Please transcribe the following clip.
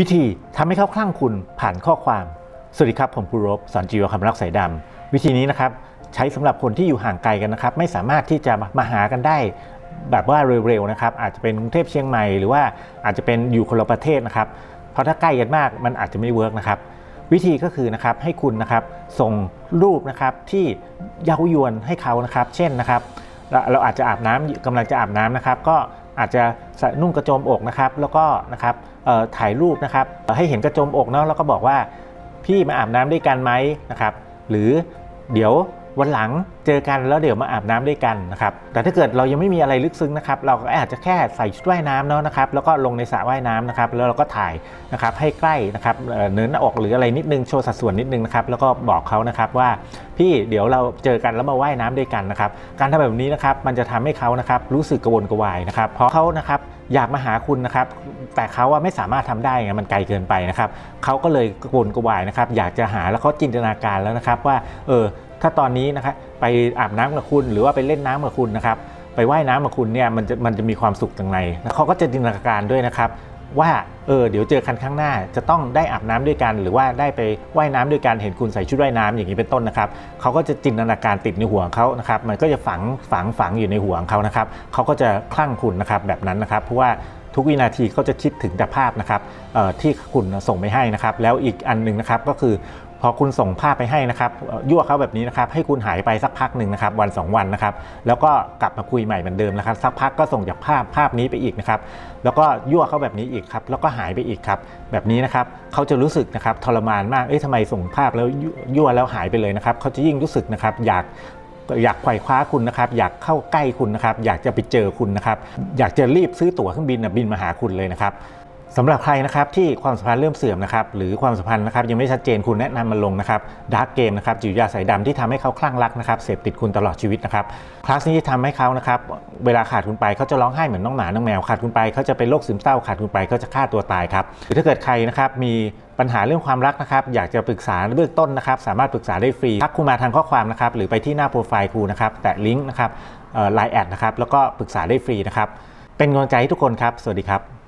วิธีทำให้เขาคลั่งคุณผ่านข้อความ สวัสดีครับ ผมครูรบสอนจีวคำรักสายดำวิธีนี้นะครับ ใช้สำหรับคนที่อยู่ห่างไกลกันนะครับ ไม่สามารถที่จะมาหากันได้ แบบว่าเร็วๆนะครับ อาจจะเป็นกรุงเทพเชียงใหม่หรือว่าอาจจะเป็นอยู่คนละประเทศนะครับ เพราะถ้าใกล้กันมากมันอาจจะไม่เวิร์กนะครับ วิธีก็คือนะครับให้คุณนะครับส่งรูปนะครับที่เย้ายวนให้เขานะครับ เช่นนะครับ เราเราอาจจะอาบน้ำกำลังจะอาบน้ำนะครับ ก็ อาจจะนุ่งกระโจมอกนะครับ แล้วก็นะครับถ่ายรูปนะครับ ให้เห็นกระโจมอกเนาะแล้วก็บอกว่าพี่มาอาบน้ำด้วยกันไหมนะครับ หรือเดี๋ยว วันหลังเจอกันแล้วเดี๋ยวมาอาบน้ำด้วยกันนะครับแต่ถ้าเกิดเรายังไม่มีอะไรลึกซึ้งนะครับเราก็อาจจะแค่ใส่ชุดว่ายน้ำเนาะนะครับแล้วก็ลงในสระว่ายน้ำนะครับแล้วเราก็ถ่ายนะครับให้ใกล้นะครับเนื้อหน้าอกหรืออะไรนิดนึงโชว์สัดส่วนนิดนึงนะครับแล้วก็บอกเขานะครับว่าพี่เดี๋ยวเราเจอกันแล้วมาว่ายน้ำด้วยกันนะครับการทำแบบนี้นะครับมันจะทำให้เขานะครับรู้สึกกระวนกระวายนะครับเพราะเขานะครับอยากมาหาคุณนะครับแต่เขาว่าไม่สามารถทำได้ไงมันไกลเกินไปนะครับเขาก็เลยกระวนกระวายนะครับอยากจะหาแล้วเขาจินตนาการแล้วนะครับว่าเออ ถ้าตอนนี้นะครับไปอาบน้ำกับคุณ หรือว่าไปเล่นน้ำกับคุณนะครับ ไปว่ายน้ำกับคุณเนี่ยมันจะมันจะมีความสุขจังไรแล้วเขาก็จะจินตนาการด้วยนะครับว่าเออเดี๋ยวเจอกันข้างหน้าจะต้องได้อาบน้ำด้วยกัน หรือว่าได้ไปว่ายน้ำด้วยกันเห็นคุณใส่ชุดว่ายน้ำอย่างนี้เป็นต้นนะครับเขาก็จะจินตนาการติดในหัวเขานะครับมันก็จะฝังฝังฝังอยู่ในหัวของเขานะครับเขาก็จะคลั่งคุณนะครับแบบนั้นนะครับเพราะว่าทุกวินาทีเขาจะคิดถึงแต่ภาพนะครับที่คุณส่งไปให้นะครับ แล้วอีกอันหนึ่งนะครับก็คือ อคุณส่งภาพไปให้นะครับยั่วเขาแบบนี้นะครับให้คุณหายไปสักพักหนึ่งนะครับวัน 2 วันนะครับแล้วก็กลับมาคุยใหม่เหมือนเดิมนะครับสักพักก็ส่งจากภาพภาพนี้ไปอีกนะครับแล้วก็ยั่วเขาแบบนี้อีกครับแล้วก็หายไปอีกครับแบบนี้นะครับเขาจะรู้สึกนะครับทรมานมากเอ๊ะทำไมส่งภาพแล้วยั่วยั่วแล้วหายไปเลยนะครับเขาจะยิ่งรู้สึกนะครับอยากอยากไขว่คว้าคุณนะครับ อยากเข้าใกล้คุณนะครับ อยากจะไปเจอคุณนะครับ อยากจะรีบซื้อตั๋วเครื่องบินนะบินมาหาคุณเลยนะครับ สำหรับใครนะครับที่ความสัมพันธ์เริ่มเสื่อมนะครับหรือความสัมพันธ์นะครับยังไม่ชัดเจนคุณแนะนำมันลงนะครับดาร์กเกมนะครับจิตวิทยาสายดำที่ทำให้เขาคลั่งรักนะครับเสพติดคุณตลอดชีวิตนะครับคลาสนี้ทำให้เขานะครับเวลาขาดคุณไปเขาจะร้องไห้เหมือนน้องหมาน้องแมวขาดคุณไปเขาจะเป็นโรคซึมเศร้าขาดคุณไปเขาจะฆ่าตัวตายครับหรือถ้าเกิดใครนะครับมีปัญหาเรื่องความรักนะครับอยากจะปรึกษาเบื้องต้นนะครับสามารถปรึกษาได้ฟรีทักครูมาทางข้อความนะครับหรือไปที่หน้าโปรไฟล์ครูนะครับแตะลิงก์นะครับไลน์แอดนะครับแล้วก็ปรึกษาได้ฟรีนะครับเป็นกำลังใจให้ทุกคนครับ สวัสดีครับ